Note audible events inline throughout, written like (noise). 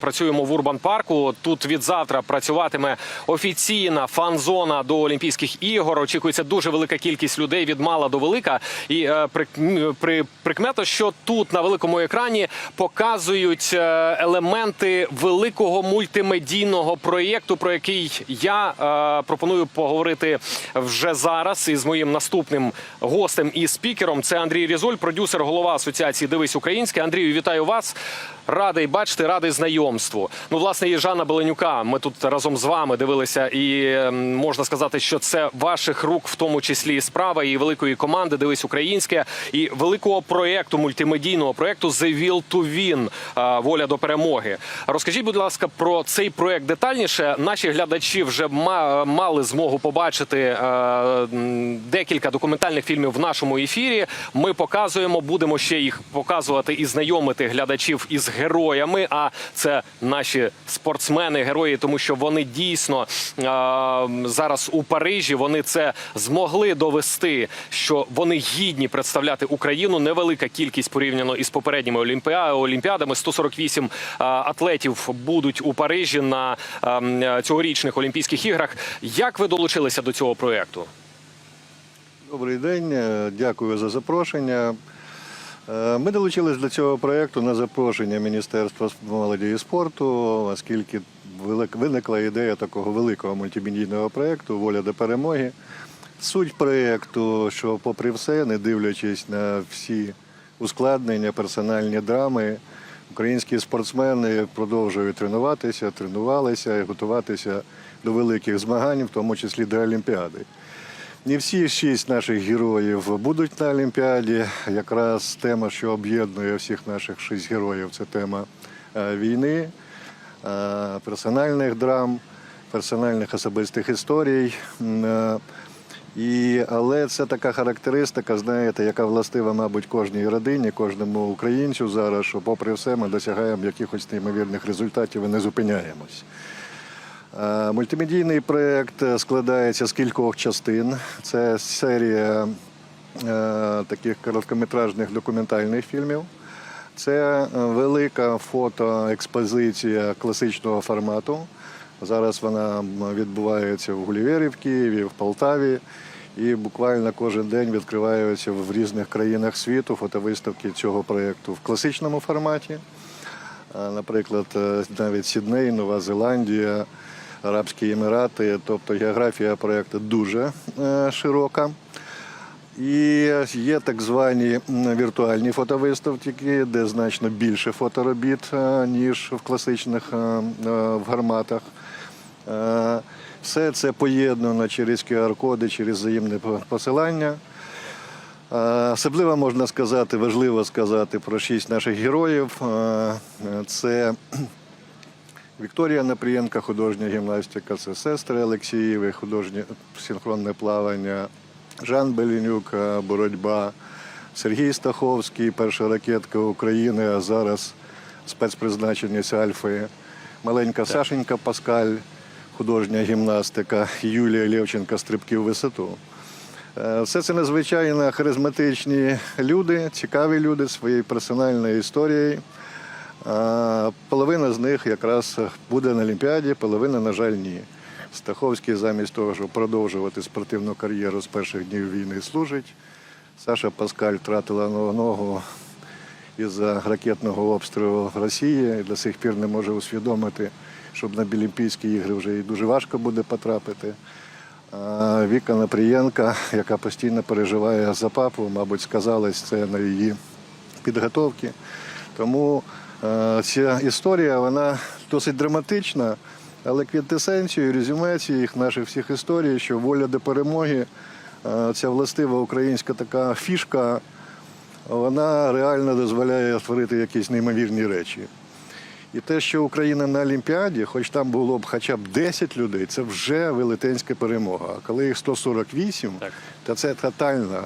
Працюємо в Урбан парку. Тут від завтра працюватиме офіційна фан-зона до Олімпійських ігор. Очікується дуже велика кількість людей від мала до велика. І е, при, при прикмета, що тут на великому екрані показують е, елементи великого мультимедійного проєкту, про який я е, пропоную поговорити вже зараз із моїм наступним гостем і спікером. Це Андрій Різоль, продюсер, голова асоціації Дивись Українське. Андрію, вітаю вас. Радий бачити, радий знайомству. Ну, власне, і Жанна Беленюка. Ми тут разом з вами дивилися, і ем, можна сказати, що це ваших рук, в тому числі і справа, і великої команди Дивись Українське, і великого проєкту, мультимедійного проєкту The Will to Win е, Воля до перемоги. Розкажіть, будь ласка, про цей проєкт детальніше. Наші глядачі вже ма- мали змогу побачити е, декілька документальних фільмів в нашому ефірі. Ми показуємо, будемо ще їх показувати і знайомити глядачів із героями. А це наші спортсмени, герої, тому що вони дійсно зараз у Парижі. Вони це змогли довести, що вони гідні представляти Україну. Невелика кількість порівняно із попередніми олімпіа- олімпіадами. 148 е, атлетів будуть у Парижі на цьогорічних Олімпійських іграх. Як ви долучилися до цього проєкту? Добрий день, дякую за запрошення. Е, Ми долучились до цього проєкту на запрошення Міністерства молоді і спорту, оскільки виникла ідея такого великого мультимедійного проєкту Воля до перемоги. Суть проєкту, що, попри все, не дивлячись на всі ускладнення, персональні драми, українські спортсмени продовжують тренуватися, тренувалися і готуватися до великих змагань, в тому числі до Олімпіади. Не всі шість наших героїв будуть на Олімпіаді. Якраз тема, що об'єднує всіх наших шість героїв, це тема е, війни, е, персональних драм, персональних особистих історій. Е, І, але це така характеристика, знаєте, яка властива, мабуть, кожній родині, кожному українцю зараз, що, попри все, ми досягаємо якихось неймовірних результатів і не зупиняємось. Е, Мультимедійний проєкт складається з кількох частин. Це серія е, таких короткометражних документальних фільмів. Це е, велика фотоекспозиція класичного формату. Зараз вона відбувається в Гулівері в Києві, в Полтаві. І буквально кожен день відкриваються в різних країнах світу фотовиставки цього проєкту в класичному форматі. Наприклад, навіть Сідней, Нова Зеландія, Арабські Емірати, тобто географія проєкту дуже е, широка. І є так звані віртуальні фотовиставки, де значно більше фоторобіт, е, ніж в класичних е, в гарматах. Все це поєднано через QR-коди, через взаємне посилання. Особливо можна сказати, важливо сказати про шість наших героїв. Це Вікторія Напрієнка, художня гімнастика, це сестри Олексієві, художнє синхронне плавання, Жан Беленюк, е, боротьба, Сергій Стаховський, перша ракетка України, а зараз спецпризначення з Альфи, маленька Сашенька Паскаль, художня гімнастика, Юлія Левченка, стрибки в висоту. Е, Все це надзвичайно харизматичні люди, цікаві люди своєю персональною історією. Половина з них якраз буде на Олімпіаді, половина, на жаль, ні. Стаховський замість того, щоб продовжувати спортивну кар'єру з перших днів війни служить. Саша Паскаль втратила ногу із-за ракетного обстрілу Росії і до сих пір не може усвідомити, щоб на Олімпійські ігри вже їй дуже важко буде потрапити. А Віка Напрієнка, яка постійно переживає за папу, мабуть, сказалось це на її підготовці. Тому ця історія вона досить драматична, але квінтесенцією, резюме цих наших всіх історій, що воля до перемоги, е, ця властива українська така фішка, вона реально дозволяє створити якісь неймовірні речі. І те, що Україна на Олімпіаді, хоч там було б хоча б 10 людей, це вже велетенська перемога. А коли їх 148, Так. то це тотальна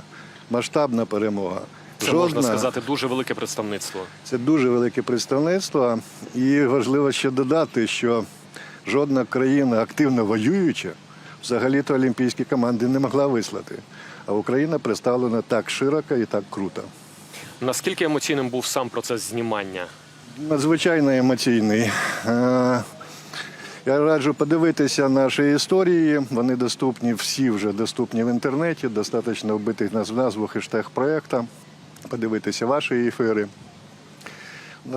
масштабна перемога. Це можна сказати дуже велике представництво. Це дуже велике представництво. І важливо ще додати, що жодна країна активно воююча взагалі-то олімпійські команди не могла вислати. А Україна представлена так широко і так круто. Наскільки емоційним був сам процес знімання? надзвичайно емоційний. Е, Я раджу подивитися наші історії. Вони доступні, всі вже доступні в інтернеті. Достатньо вбити нас в назву хештег проєкту, подивитися ваші ефіри.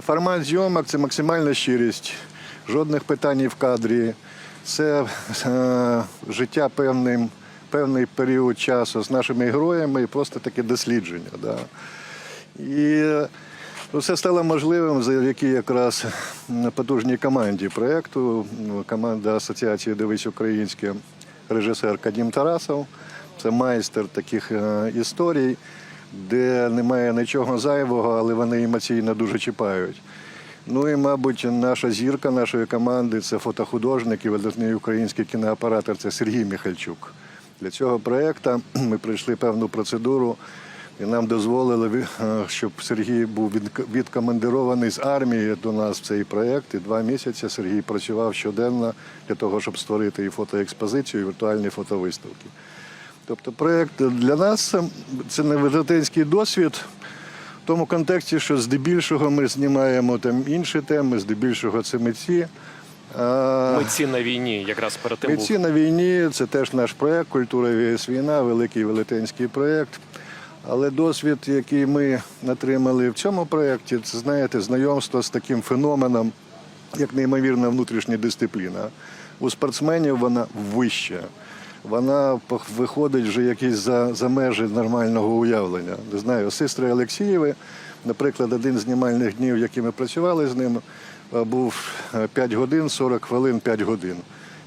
Формат зйомок це максимальна щирість, жодних питань в кадрі. Це е, життя певним, певний період часу з нашими героями і просто таке дослідження. Да. І ну, це стало можливим завдяки якраз потужній команді проєкту. Ну, Команда Асоціації Дивись Українське, режисер Кадім Тарасов. Це майстер таких е, історій, де немає нічого зайвого, але вони емоційно дуже чіпають. Ну і, мабуть, наша зірка нашої команди це фотохудожник і видатний український кінооператор це Сергій Михальчук. Для цього проєкту (clears throat) ми пройшли певну процедуру, і нам дозволили, е, щоб Сергій був відкомандирований з армії до нас в цей проєкт. І два місяці Сергій працював щоденно для того, щоб створити і фотоекспозицію, і віртуальні фотовиставки. Тобто проєкт для нас це- не велетенський досвід. В тому контексті, що здебільшого ми знімаємо там інші теми, здебільшого це митці. Митці на війні, якраз перед тим був. На війні це теж наш проєкт Культура віс війна, великий велетенський проєкт. Але досвід, який ми отримали в цьому проєкті, це знаєте, знайомство з таким феноменом, як неймовірна внутрішня дисципліна. У спортсменів вона вища. Вона виходить вже якісь за, за межі нормального уявлення. Не знаю, сестри Олексієви, наприклад, один з знімальних днів, які ми працювали з ним, е, був е, 5 годин, 40 хвилин, 5 годин.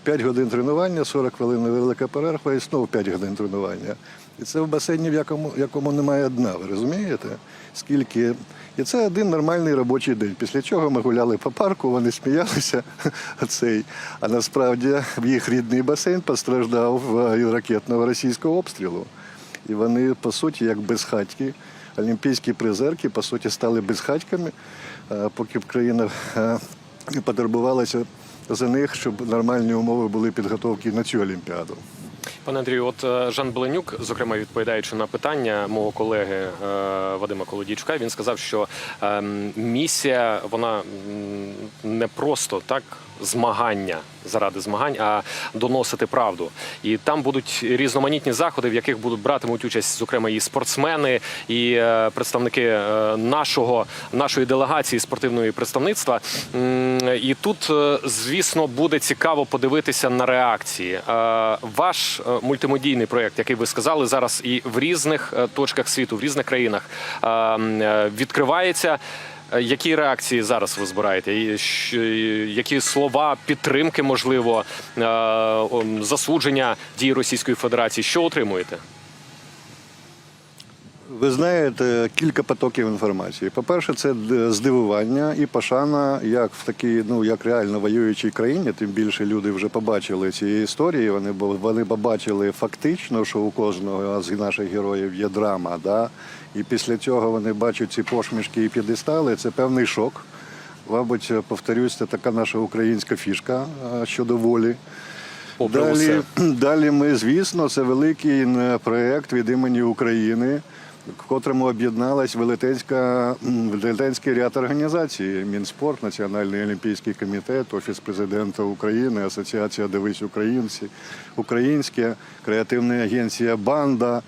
5 годин тренування, 40 хвилин невелика перерва і знову 5 годин тренування. І це в басейні, в якому, якому немає дна, ви розумієте? Скільки. І це один нормальний робочий день. Після чого ми гуляли по парку, вони сміялися. (laughs) Цей. А насправді їх рідний басейн постраждав е, від ракетного російського обстрілу. І вони, по суті, як безхатьки, олімпійські призерки, по суті, стали безхатьками, е, поки б країна е, не потурбувалася за них, щоб нормальні умови були підготовки на цю олімпіаду. Пане Андрію, от е, Жан Беленюк, зокрема відповідаючи на питання мого колеги е, Вадима Колодійчука, він сказав, що ем, місія вона не просто так змагання заради змагань, а доносити правду. І там будуть різноманітні заходи, в яких будуть братимуть участь, зокрема, і спортсмени, і е, представники е, нашого нашої делегації спортивної представництва. І тут, е, звісно, буде цікаво подивитися на реакції. Ваш мультимедійний проєкт, який ви сказали зараз, і в різних точках світу, в різних країнах е, м, е, відкривається. Е, Які реакції зараз ви збираєте? Які слова підтримки, можливо, е, засудження дій Російської Федерації? Що отримуєте? Ви знаєте, кілька потоків інформації. По-перше, це здивування і пошана, як в такій, ну як реально воюючій країні, тим більше люди вже побачили ці історії. Вони вони побачили фактично, що у кожного з наших героїв є драма. Да? І після цього вони бачать ці пошмішки і п'єдестали. Це певний шок. Мабуть, повторюсь, це така наша українська фішка щодо волі. Далі, (clears throat) далі ми, звісно, це великий м, проєкт від імені України, в котрому об'єдналась велетенський ряд організацій: Мінспорт, Національний олімпійський комітет, Офіс президента України, Асоціація Дивись Українці, Українське, креативна агенція Банда.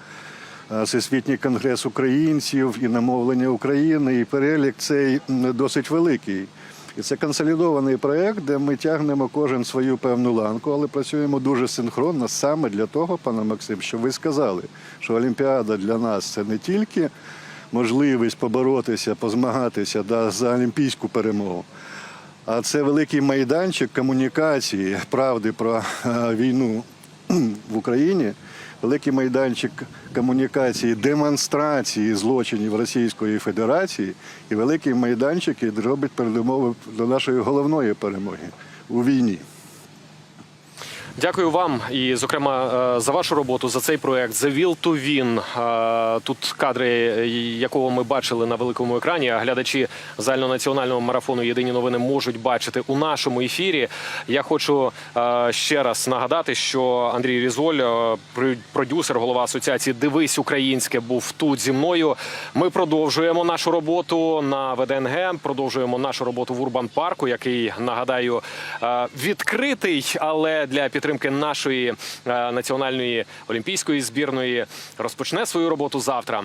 е, Всесвітній конгрес українців і намовлення України, і перелік цей досить великий. І це консолідований проєкт, де ми тягнемо кожен свою певну ланку, але працюємо дуже синхронно саме для того, пане Максим, що ви сказали, що Олімпіада для нас це не тільки можливість поборотися, позмагатися да, за олімпійську перемогу. А це великий майданчик комунікації правди про е, війну в Україні, великий майданчик комунікації, демонстрації злочинів Російської Федерації і великий майданчик, який робить передумови до нашої головної перемоги у війні. Дякую вам і, зокрема, е, за вашу роботу за цей проект The Will to Win. Е, Тут кадри, е, якого ми бачили на великому екрані. А глядачі загальнонаціонального марафону Єдині новини можуть бачити у нашому ефірі. Я хочу ще раз нагадати, що Андрій Різоль, продюсер, голова асоціації Дивись Українське, був тут зі мною. Ми продовжуємо нашу роботу на ВДНГ. Продовжуємо нашу роботу в Урбан Парку, який нагадаю відкритий, але для підтримки нашої е, національної олімпійської збірної розпочне свою роботу завтра.